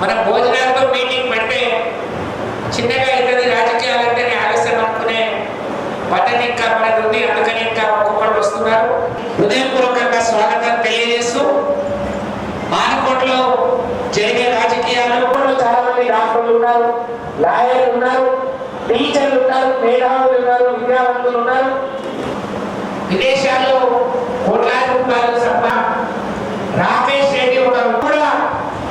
మన భోజనాలతో మీటింగ్ పెడితే చిన్నగా అవుతుంది రాజకీయాలంటే ఆలస్యం అనుకునే పద్ధతి ఇంకా మనది ఉంది. అందుకని ఇంకా ఒక్కొక్కరు వస్తున్నారు. హృదయపూర్వకంగా స్వాగతం తెలియజేస్తూ మానకోటలో జరిగే రాజకీయాలు చాలా మంది డాక్టర్లు ఉన్నారు లాయర్లు ఉన్నారు టీచర్లు ఉన్నారు మేధావులు ఉన్నారు విద్యావంతులు ఉన్నారు. విదేశాల్లో కోట్లాది రూపాయలు సంపా Rakesh Reddy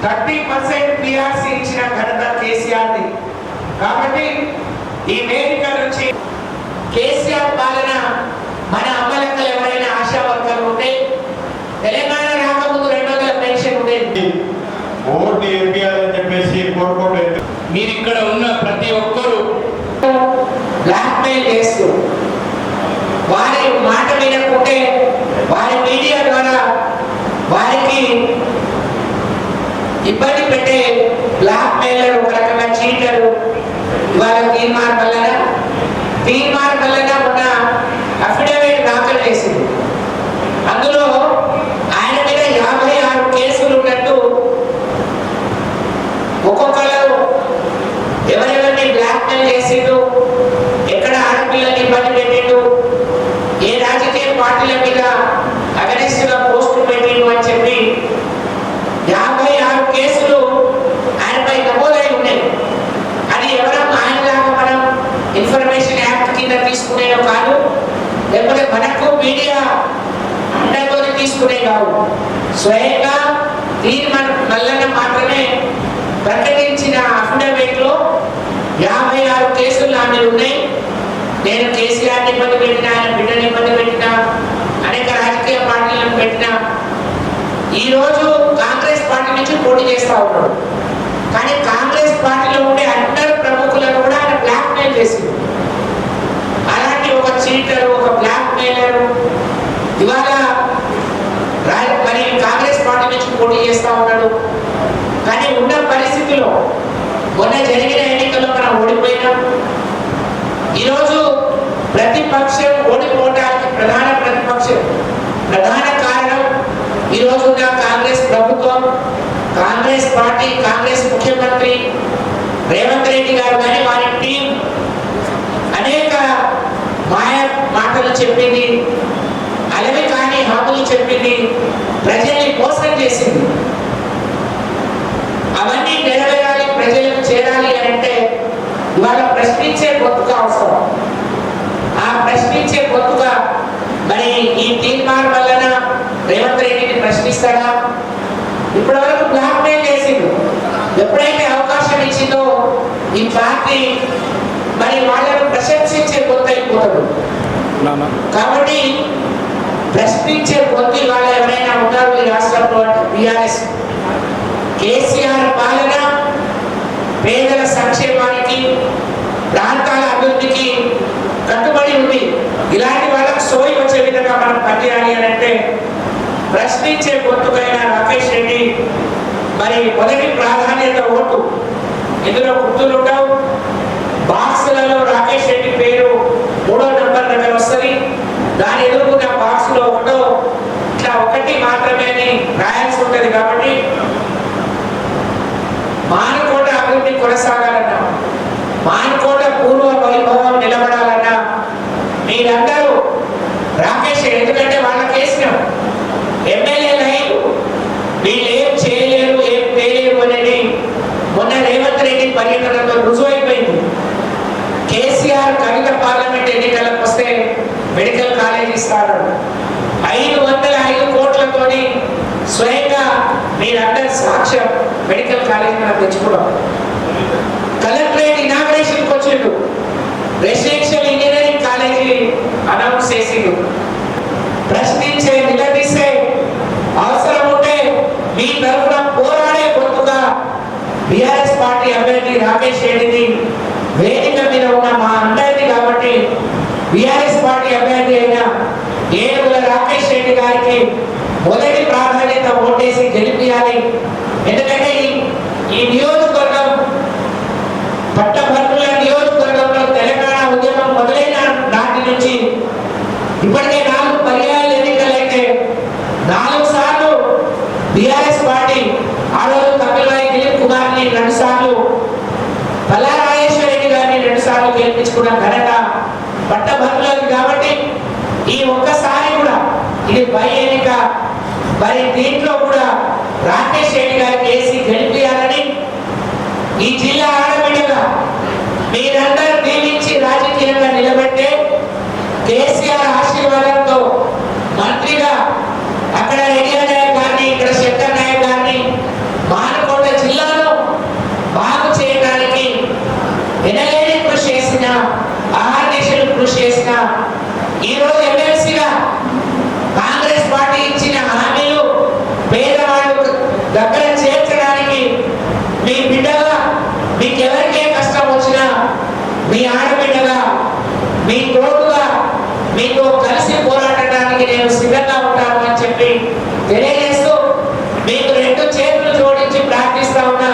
thirty percent PRC ఇచ్చిన ఘనత కేసీఆర్ది. కాబట్టి ఈ వేదిక నుంచి కేసీఆర్ పాలన మన అమ్మలక్కలు ఎవరైనా ఆశా వర్గాలు ఉంటే తెలంగాణ రాకముందు రెండు వందల పెన్షన్ ఉండేది. ఓటు వేయాలని చెప్పేసి కోరుకోవడం మీరు ఇక్కడ ఉన్న ప్రతి ఒక్కరూ బ్లాక్ మెయిల్ చేస్తూ వారి మాట వినకుంటే వారి మీడియా ద్వారా వారికి ఇబ్బంది పెట్టే బ్లాక్ మెయిలర్ ఒక రకంగా చీటరు. ఇవాళ తీర్మార్ వల్లన తీర్మార్ వల్లన మొన్న అఫిడవిట్ దాఖలు చేసింది అందులో ఆయన మీద యాభై ఆరు కేసులు ఉన్నట్టు ఒక్కొక్కరు ఎవరెవరిని బ్లాక్ మెయిల్ చేసిండు ఎక్కడ ఆడపిల్లల్ని ఇబ్బంది పెట్టిండు ఏ రాజకీయ పార్టీల మీద అగనిస్ట్గా పోస్టులు పెట్టిండు అని చెప్పి యాభై ఆరు కేసులు ఆయనపై నమోదై ఉన్నాయి అది ఎవరన్నా ఆయనలాగా మనం ఇన్ఫర్మేషన్ తీసుకునే కాదు. లేకపోతే మనకు మీడియా అండతో తీసుకునే కావు. స్వయంగా తీర్మానం నల్లన మాత్రమే ప్రకటించిన అఫిడవిట్లో యాభై ఆరు కేసులు నా మీద ఉన్నాయి. నేను కేసీఆర్ ఇబ్బంది పెట్టినా ఆయన బిడ్డని ఇబ్బంది పెట్టినా అనేక రాజకీయ పార్టీలను పెట్టినా ఈ రోజు కాంగ్రెస్ పార్టీ నుంచి పోటీ చేస్తా ఉన్నాడు. కానీ కాంగ్రెస్ పార్టీలో ఉండే అందరు ప్రముఖులను కూడా ఆయన బ్లాక్మెయిల్ చేసింది చీటర్ ఒక బ్లాక్ మెయిలర్ ఇవాళ మరి కాంగ్రెస్ పార్టీ నుంచి పోటీ చేస్తా ఉన్నాడు. కానీ ఉన్న పరిస్థితిలో మొన్న జరిగిన ఎన్నికల్లో మనం ఓడిపోయినాం. ఈరోజు ప్రతిపక్షం ఓడిపోవడానికి ప్రధాన ప్రతిపక్షం ప్రధాన కారణం ఈరోజు ఉన్న కాంగ్రెస్ ప్రభుత్వం కాంగ్రెస్ పార్టీ కాంగ్రెస్ ముఖ్యమంత్రి రేవంత్ రెడ్డి గారు కానీ వారి టీం అనేక మాయ మాటలు చెప్పింది. అలవి కాని హామీలు చెప్పింది. ప్రజల్ని మోసం చేసింది. అవన్నీ నెరవేరాలి ప్రజలకు చేరాలి అని అంటే ఇవాళ ప్రశ్నించే గొంతుగా అవసరం. ఆ ప్రశ్నించే గొంతుగా మరి ఈ తీర్మానం వలన రేవంత్ రెడ్డిని ప్రశ్నిస్తాడా? ఇప్పటి వరకు బ్లాక్ మెయిల్ చేసిండు. ఎప్పుడైతే అవకాశం ఇచ్చిందో ఈ పార్టీ మరి వాళ్ళను ప్రశంసించే కొత్త అయిపోతాడు. కాబట్టి ప్రశ్నించే కొద్ది వాళ్ళు ఎవరైనా ఉంటారు ఈ రాష్ట్రంలో బీఆర్ఎస్. కేసీఆర్ పాలన పేదల సంక్షేమానికి ప్రాంతాల అభివృద్ధికి కట్టుబడి ఉంది. ఇలాంటి వాళ్ళకు సోయి వచ్చే విధంగా మనం పనిచేయాలి అని అంటే ప్రశ్నించే గొంతుకైన రాకేష్ రెడ్డి మరి మొదటి ప్రాధాన్యత ఓటు. ఇందులో గుర్తులు బాక్సులలో రాకేష్ రెడ్డి పేరు మీరందరూ రాకేష్ ఎందుకంటే వాళ్ళకి వేసినాం ఎమ్మెల్యే లైన్. వీళ్ళు ఏం చేయలేరు ఏం తేలేరు అనేది మొన్న రేవంత్ రెడ్డి రుజువు రుజువైపోయింది. కేసీఆర్ కవిత పార్లమెంట్ ఎన్నికలకు వస్తే మెడికల్ కాలేజ్ ఇస్తారు ఐదు వందల ఐదు కోట్లతోని స్వయంగా మీరందరి సాక్ష్యం మెడికల్ కాలేజ్ మనం తెచ్చుకున్నాం కలెక్టరేట్ ఇనాగ్రేషన్కి వచ్చిండు రెసిడెన్షియల్ ఇంజనీరింగ్ కాలేజీ అనౌన్స్ చేసిండు ప్రశ్నించే నిలదీసే అవసరం ఉంటే మీ తరఫున పోరాడే గొంతుగా బీఆర్ఎస్ పార్టీ అభ్యర్థి వేదిక మీద ఉన్న మా అందరిది కాబట్టి బీఆర్ఎస్ పార్టీ అభ్యర్థి అయిన ఏనుగుల రాకేష్ రెడ్డి గారికి మొదటి ప్రాధాన్యత ఓటేసి గెలిపియాలి. ఎందుకంటే ఈ ఈ నియోజకవర్గం పట్టభద్రుల నియోజకవర్గంలో తెలంగాణ ఉద్యమం మొదలైన నాటి నుంచి ఇప్పటికే చేసుకున్న ఘనత పట్టభద్రులది కాబట్టి ఈ ఒక్కసారి కూడా ఇది బై ఎన్నిక మరి దీంట్లో కూడా రాకేష్ రెడ్డి గారికి వేసి గెలిపియాలని ఈ జిల్లా ఆడబిడ్డగా మీరందరూ దీవించి రాజకీయంగా నిలబెట్టే కేసీఆర్ ఈరోజు ఎమ్మెల్సీగా కాంగ్రెస్ పార్టీ ఇచ్చిన హామీలు పేదవాళ్ళు దగ్గర చేర్చడానికి మీ బిడ్డగా మీకెవరికే కష్టం వచ్చినా మీ ఆడబిడ్డగా మీ తోడుగా మీతో కలిసి పోరాడటానికి నేను సిద్ధంగా ఉంటాను అని చెప్పి తెలియజేస్తూ మీకు రెండు చేతులు జోడించి ప్రార్థిస్తా ఉన్నా.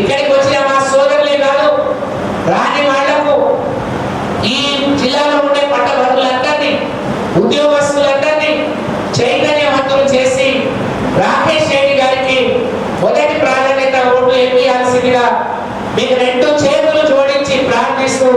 ఇక్కడికి వచ్చిన మా సోదరులే కాదు రాని వాళ్ళకు ఈ జిల్లాలో ఉద్యోగస్తులందరినీ చైతన్యవంతులు చేసి రాకేష్ రెడ్డి గారికి మొదటి ప్రాధాన్యత ఓటు వేయాల్సిందిగా మీకు రెండు చేతులు జోడించి ప్రార్థిస్తూ